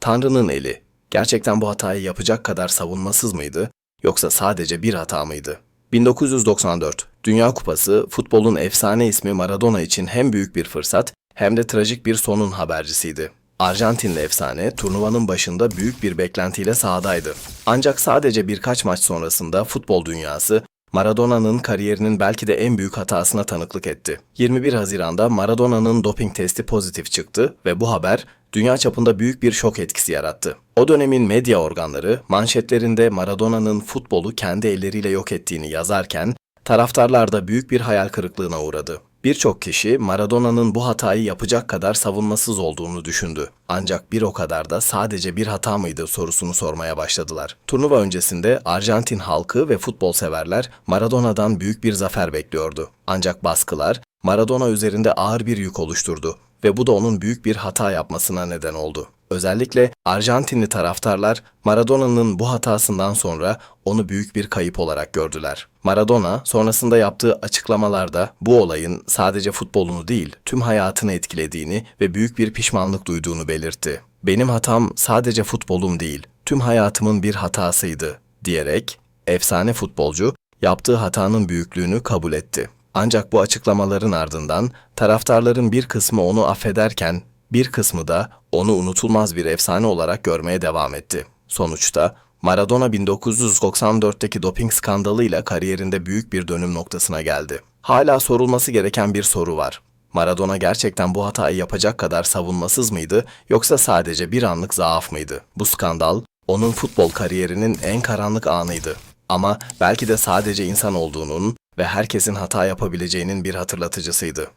Tanrı'nın eli gerçekten bu hatayı yapacak kadar savunmasız mıydı yoksa sadece bir hata mıydı? 1994 Dünya Kupası futbolun efsane ismi Maradona için hem büyük bir fırsat hem de trajik bir sonun habercisiydi. Arjantinli efsane turnuvanın başında büyük bir beklentiyle sahadaydı. Ancak sadece birkaç maç sonrasında futbol dünyası Maradona'nın kariyerinin belki de en büyük hatasına tanıklık etti. 21 Haziran'da Maradona'nın doping testi pozitif çıktı ve bu haber dünya çapında büyük bir şok etkisi yarattı. O dönemin medya organları manşetlerinde Maradona'nın futbolu kendi elleriyle yok ettiğini yazarken taraftarlar da büyük bir hayal kırıklığına uğradı. Birçok kişi Maradona'nın bu hatayı yapacak kadar savunmasız olduğunu düşündü. Ancak bir o kadar da sadece bir hata mıydı sorusunu sormaya başladılar. Turnuva öncesinde Arjantin halkı ve futbol severler Maradona'dan büyük bir zafer bekliyordu. Ancak baskılar Maradona üzerinde ağır bir yük oluşturdu ve bu da onun büyük bir hata yapmasına neden oldu. Özellikle Arjantinli taraftarlar Maradona'nın bu hatasından sonra onu büyük bir kayıp olarak gördüler. Maradona sonrasında yaptığı açıklamalarda bu olayın sadece futbolunu değil tüm hayatını etkilediğini ve büyük bir pişmanlık duyduğunu belirtti. Benim hatam sadece futbolum değil, tüm hayatımın bir hatasıydı diyerek efsane futbolcu yaptığı hatanın büyüklüğünü kabul etti. Ancak bu açıklamaların ardından taraftarların bir kısmı onu affederken bir kısmı da onu unutulmaz bir efsane olarak görmeye devam etti. Sonuçta Maradona 1994'teki doping skandalıyla kariyerinde büyük bir dönüm noktasına geldi. Hala sorulması gereken bir soru var. Maradona gerçekten bu hatayı yapacak kadar savunmasız mıydı yoksa sadece bir anlık zaaf mıydı? Bu skandal onun futbol kariyerinin en karanlık anıydı. Ama belki de sadece insan olduğunun ve herkesin hata yapabileceğinin bir hatırlatıcısıydı.